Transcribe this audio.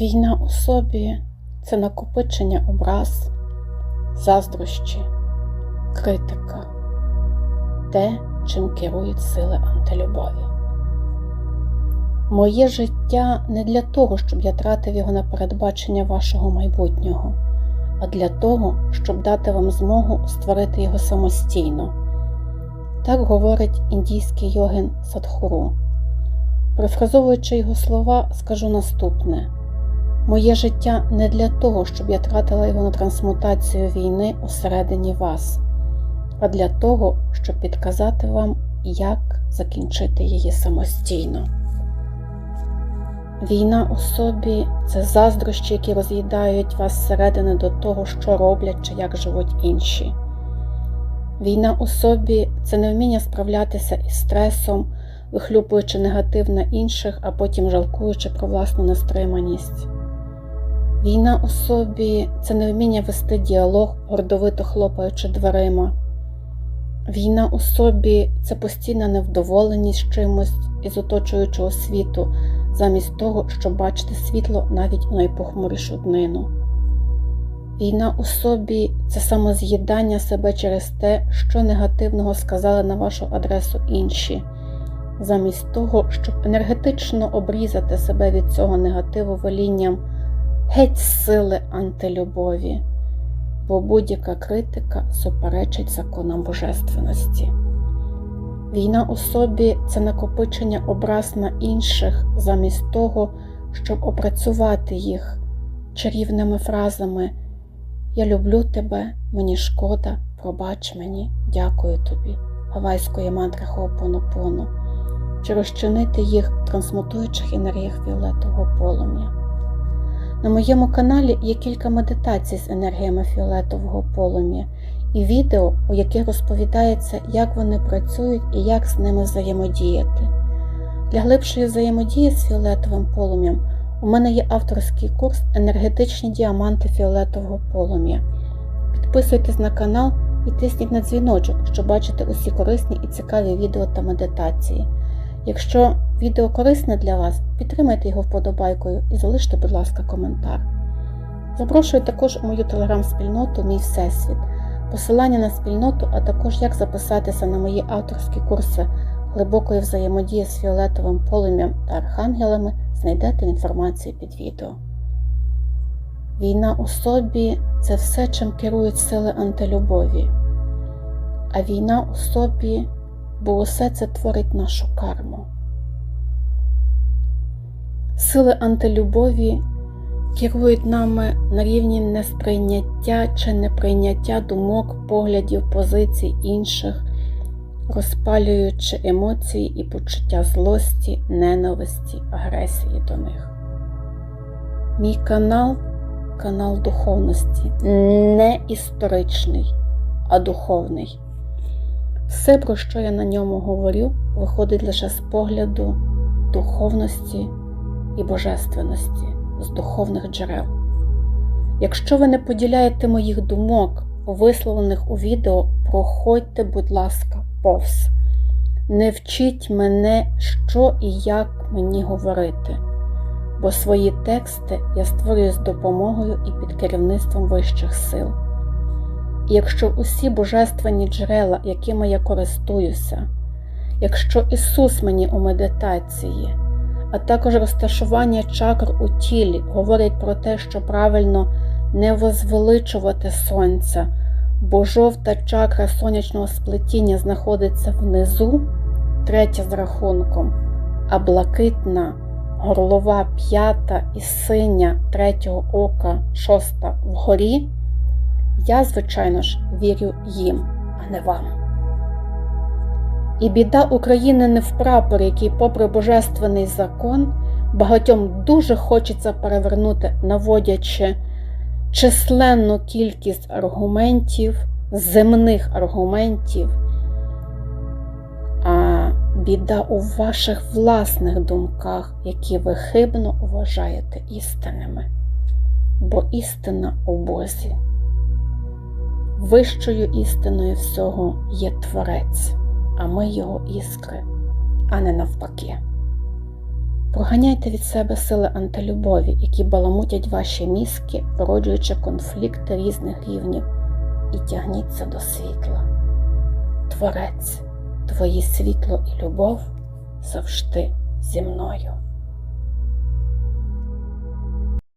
Війна у собі це накопичення образ, заздрощі, критика, те, чим керують сили антилюбові. Моє життя не для того, щоб я тратив його на передбачення вашого майбутнього, а для того, щоб дати вам змогу створити його самостійно. Так говорить індійський йогін Садхуру. Перефразовуючи його слова, скажу наступне: Моє життя не для того, щоб я тратила його на трансмутацію війни усередині вас, а для того, щоб підказати вам, як закінчити її самостійно. Війна у собі це заздрощі, які роз'їдають вас зсередини до того, що роблять чи як живуть інші. Війна у собі це невміння справлятися із стресом, вихлюпуючи негатив на інших, а потім жалкуючи про власну нестриманість. Війна у собі це невміння вести діалог, гордовито хлопаючи дверима. Війна у собі це постійна невдоволеність чимось із оточуючого світу, замість того, щоб бачити світло навіть у найпохмурішу днину. Війна у собі це самоз'їдання себе через те, що негативного сказали на вашу адресу інші, замість того, щоб енергетично обрізати себе від цього негативу волінням геть сили антилюбові, бо будь-яка критика суперечить законам божественності. Війна у собі це накопичення образ на інших, замість того, щоб опрацювати їх чарівними фразами Я люблю тебе, мені шкода, пробач мені, дякую тобі, гавайської мантри Хоопонопоно, чи розчинити їх в трансмутуючих енергіях фіолетового полум'я. На моєму каналі є кілька медитацій з енергіями фіолетового полум'я і відео, у яких розповідається, як вони працюють і як з ними взаємодіяти. Для глибшої взаємодії з фіолетовим полум'ям у мене є авторський курс Енергетичні діаманти фіолетового полум'я. Підписуйтесь на канал і тисніть на дзвіночок, щоб бачити усі корисні і цікаві відео та медитації. Якщо відео корисне для вас, підтримайте його вподобайкою і залиште, будь ласка, коментар. Запрошую також у мою телеграм-спільноту Мій Всесвіт. Посилання на спільноту, а також як записатися на мої авторські курси глибокої взаємодії з фіолетовим полум'ям та архангелами знайдете в інформації під відео. Війна у собі це все, чим керують сили антилюбові, а війна у собі, бо усе це творить нашу карму. Сили антилюбові керують нами на рівні несприйняття чи неприйняття думок, поглядів, позицій інших, розпалюючи емоції і почуття злості, ненависті, агресії до них. Мій канал канал духовності, не історичний, а духовний. Все, про що я на ньому говорю, виходить лише з погляду духовності і божественності, з духовних джерел. Якщо ви не поділяєте моїх думок, висловлених у відео, проходьте, будь ласка, повз. Не вчіть мене, що і як мені говорити, бо свої тексти я створюю з допомогою і під керівництвом вищих сил. І якщо усі божественні джерела, якими я користуюся, якщо Ісус мені у медитації, а також розташування чакр у тілі говорять про те, що правильно не возвеличувати сонця, бо жовта чакра сонячного сплетіння знаходиться внизу, третя з рахунком, а блакитна, горлова п'ята і синя третього ока, шоста вгорі, я, звичайно ж, вірю їм, а не вам. І біда України не в прапор, який, попри божественний закон, багатьом дуже хочеться перевернути, наводячи численну кількість аргументів, земних аргументів, а біда у ваших власних думках, які ви хибно вважаєте істинними. Бо істина у Бозі. Вищою істиною всього є Творець, а ми його іскри, а не навпаки. Проганяйте від себе сили антилюбові, які баламутять ваші мізки, породжуючи конфлікти різних рівнів, і тягніться до світла. Творець, твої світло і любов завжди зі мною.